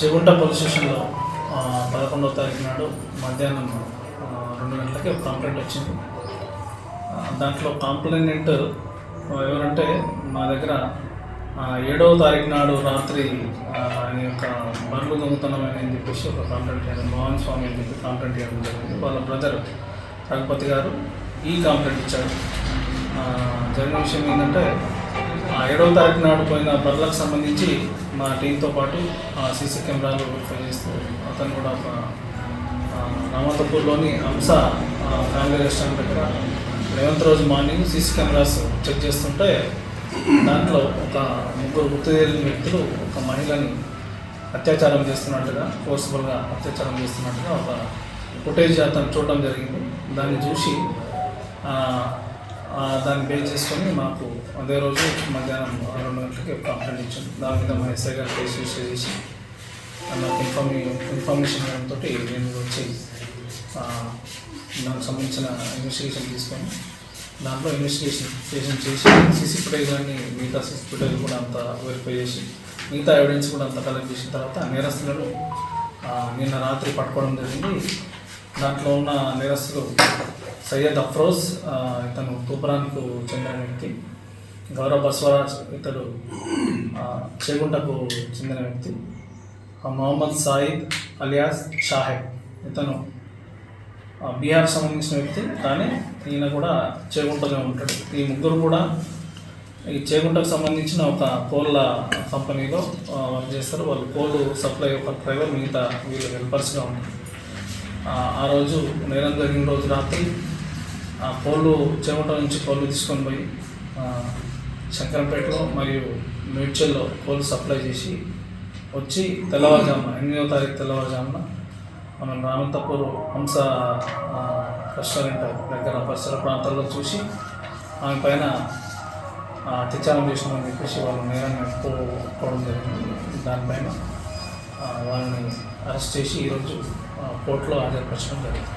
Chegunta police స్టేషన్లో పదకొండవ తారీఖు నాడు మధ్యాహ్నం రెండు గంటలకి ఒక కంప్లైంట్ వచ్చింది. దాంట్లో కంప్లైంట్ ఎవరంటే మా దగ్గర ఏడవ తారీఖు నాడు రాత్రి ఆయన యొక్క బర్లు దొంగతనం అని చెప్పేసి ఒక కంప్లైంట్ చేయడం మోహన్ స్వామి అని చెప్పి కంప్లైంట్ చేయడం జరిగింది. వాళ్ళ బ్రదర్ రఘుపతి గారు ఈ కంప్లైంట్ ఇచ్చారు. జరిగిన విషయం ఏంటంటే ఏడవ తారీఖు నాడు పోయిన బర్లకు సంబంధించి మా టీంతో పాటు సీసీ కెమెరాలు వెరిఫై చేస్తూ అతను కూడా ఒక ఆ, రామతపూర్లోని హంస ఫ్యామిలీ రెస్టారెంట్ దగ్గర లెవెంత్ రోజు మార్నింగ్ సీసీ కెమెరాస్ చెక్ చేస్తుంటే దాంట్లో ఒక ముగ్గురు గుర్తు వ్యక్తులు ఒక మహిళని అత్యాచారం చేస్తున్నట్టుగా ఫోర్స్ఫుల్గా అత్యాచారం చేస్తున్నట్టుగా ఒక ఫుటేజ్ అతను చూడడం జరిగింది. దాన్ని చూసి దాన్ని పే చేసుకొని మాకు అదే రోజు మధ్యాహ్నం రెండు గంటలకి ఒక కంప్లైంట్ ఇచ్చాం దాని మీద మా ఎస్ఐ గారు కేసు రిజిస్టర్ చేసి నాకు ఇన్ఫర్మే ఇన్ఫర్మేషన్ ఇవ్వడంతో నేను వచ్చి దానికి సంబంధించిన ఇన్వెస్టిగేషన్ తీసుకొని దాంట్లో ఇన్వెస్టిగేషన్ చేసి చేసి సీసీ ఫుటేజ్ కానీ మిగతా సీసీ ఫుటేజ్ కూడా అంత వెరిఫై చేసి మిగతా ఎవిడెన్స్ కూడా అంత కలెక్ట్ చేసిన తర్వాత నేరస్తులను నిన్న రాత్రి పట్టుకోవడం జరిగింది. దాంట్లో ఉన్న నేరస్తులు సయ్యద్ అఫ్రోజ్ ఇతను తూప్రాన్కు చెందిన వ్యక్తి. గౌరవ బస్వరాజ్ ఇతడు చేగుంటకు చెందిన వ్యక్తి. మొహమ్మద్ సాయిద్ అలియాస్ షాహెబ్ ఇతను బీహార్ సంబంధించిన వ్యక్తి. కానీ ఈయన కూడా చేగుంటలో ఉంటాడు. ఈ ముగ్గురు కూడా ఈ చేగుంటకు సంబంధించిన ఒక కోళ్ళ కంపెనీలో వర్క్ చేస్తారు. వాళ్ళు కోళ్ళు సప్లై ఒక డ్రైవర్ మిగతా వీళ్ళు హెల్పర్స్గా ఉంటారు. ఆ, రోజు నేరం జరిగిన రోజు రాత్రి కోళ్ళు చెమట నుంచి కోళ్ళు తీసుకొని పోయి శంకరపేటలో శంకరంపేటలో మరియు మేడ్చల్లో కోళ్ళు సప్లై చేసి వచ్చి తెల్లవారుజామున ఎనిమిదవ తారీఖు తెల్లవారుజామున మనం రామంతపూర్ హంస రెస్టారెంట్ దగ్గర పరిసర ప్రాంతాల్లో చూసి ఆమె పైన అత్యాచారం చేసినామని చెప్పేసి వాళ్ళు నేరాన్ని ఒప్పుకోవడం జరిగింది. దానిపైన వాళ్ళని అరెస్ట్ చేసి ఈరోజు ఆ, కోర్టులో హాజరుపరచడం జరిగింది.